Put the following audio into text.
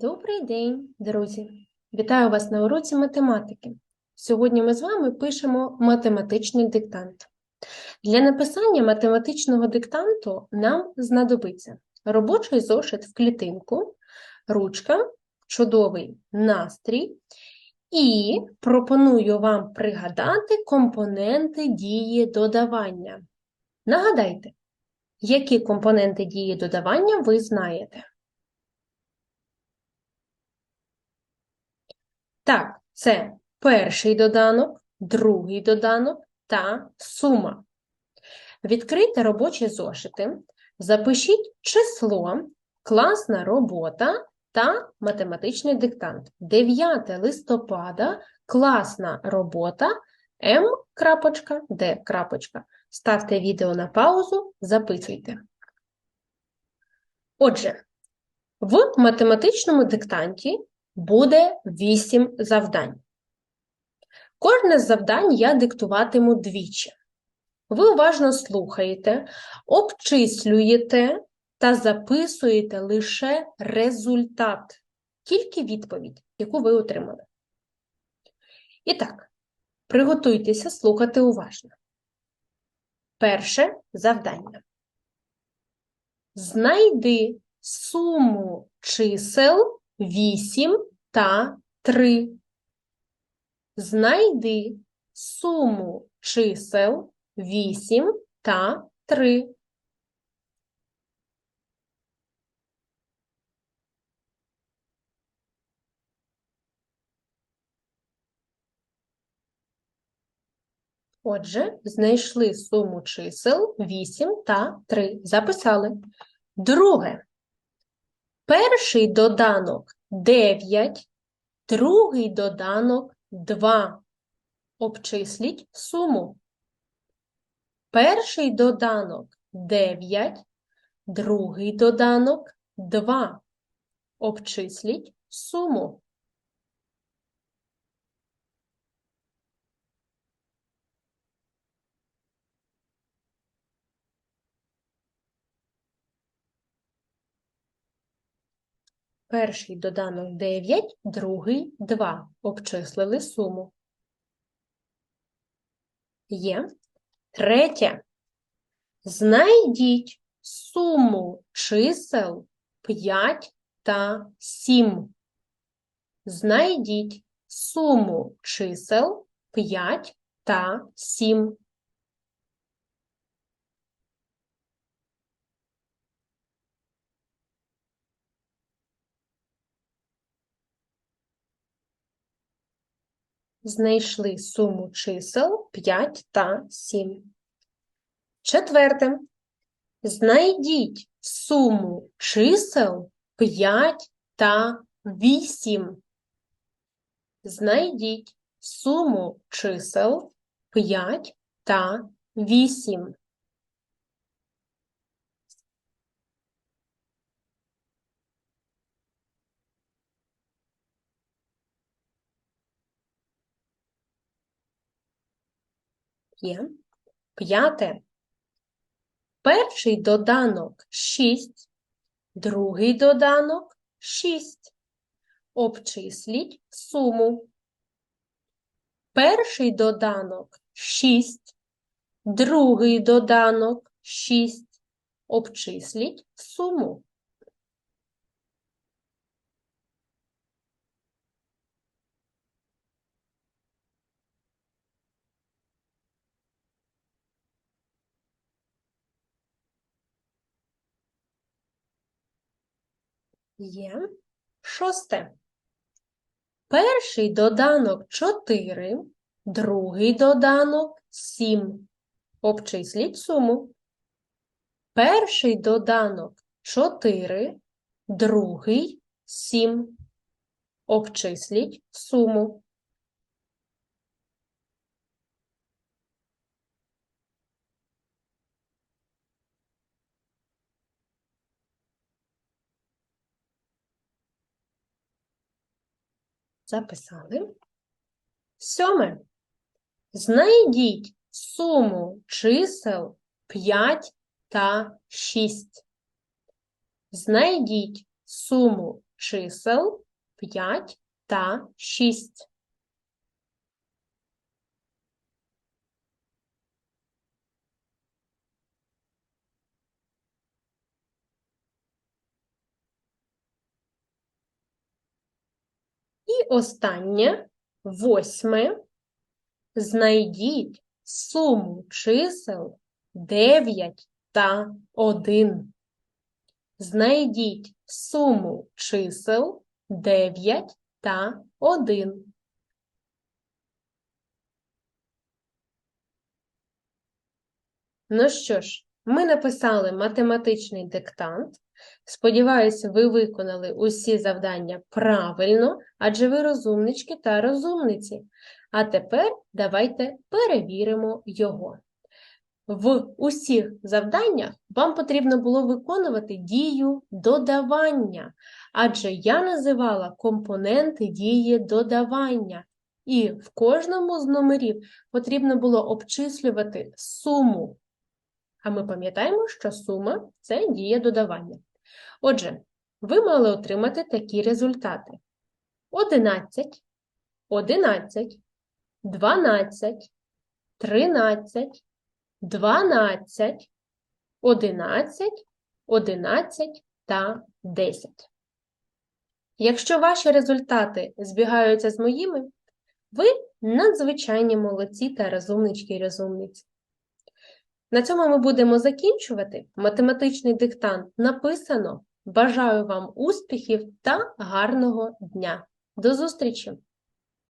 Добрий день, друзі! Вітаю вас на уроці математики. Сьогодні ми з вами пишемо математичний диктант. Для написання математичного диктанту нам знадобиться робочий зошит в клітинку, ручка, чудовий настрій, і пропоную вам пригадати компоненти дії додавання. Нагадайте, які компоненти дії додавання ви знаєте? Так, це перший доданок, другий доданок та сума. Відкрийте робочі зошити, запишіть число, класна робота та математичний диктант. 9 листопада, класна робота, М. крапочка, Д. крапочка. Ставте відео на паузу, записуйте. Отже, в математичному диктанті буде 8 завдань. Кожне з завдань я диктуватиму двічі. Ви уважно слухаєте, обчислюєте та записуєте лише результат, тільки відповідь, яку ви отримали. І так, приготуйтеся слухати уважно. Перше завдання. Знайди суму чисел 8 та 3. Знайди суму чисел 8 та 3. Отже, знайшли суму чисел 8 та 3. Записали. Друге. Перший доданок 9, другий доданок 2. Обчисліть суму. Перший доданок 9, другий доданок 2. Обчисліть суму. Перший доданок 9, другий 2. Обчислили суму. Є. Третє. Знайдіть суму чисел 5 та 7. Знайдіть суму чисел 5 та 7. Знайшли суму чисел 5 та 7. Четверте. Знайдіть суму чисел 5 та 8. Знайдіть суму чисел 5 та 8. Є. П'яте. Перший доданок 6, другий доданок 6. Обчисліть суму. Перший доданок 6, другий доданок 6. Обчисліть суму. Є. Шосте. Перший доданок 4, другий доданок 7. Обчисліть суму. Перший доданок 4, другий 7. Обчисліть суму. Записали. Сьоме. Знайдіть суму чисел 5 та 6. Знайдіть суму чисел 5 та 6. І останнє, восьме. Знайдіть суму чисел 9 та 1. Знайдіть суму чисел 9 та 1. Ну що ж, ми написали математичний диктант. Сподіваюся, ви виконали усі завдання правильно, адже ви розумнички та розумниці. А тепер давайте перевіримо його. В усіх завданнях вам потрібно було виконувати дію додавання, адже я називала компоненти дії додавання. І в кожному з номерів потрібно було обчислювати суму. А ми пам'ятаємо, що сума це дія додавання. Отже, ви мали отримати такі результати: 11, 11, 12, 13, 12, 11, 11 та 10. Якщо ваші результати збігаються з моїми, ви надзвичайні молодці та розумнички і розумниці. На цьому ми будемо закінчувати. Математичний диктант написано. Бажаю вам успіхів та гарного дня. До зустрічі!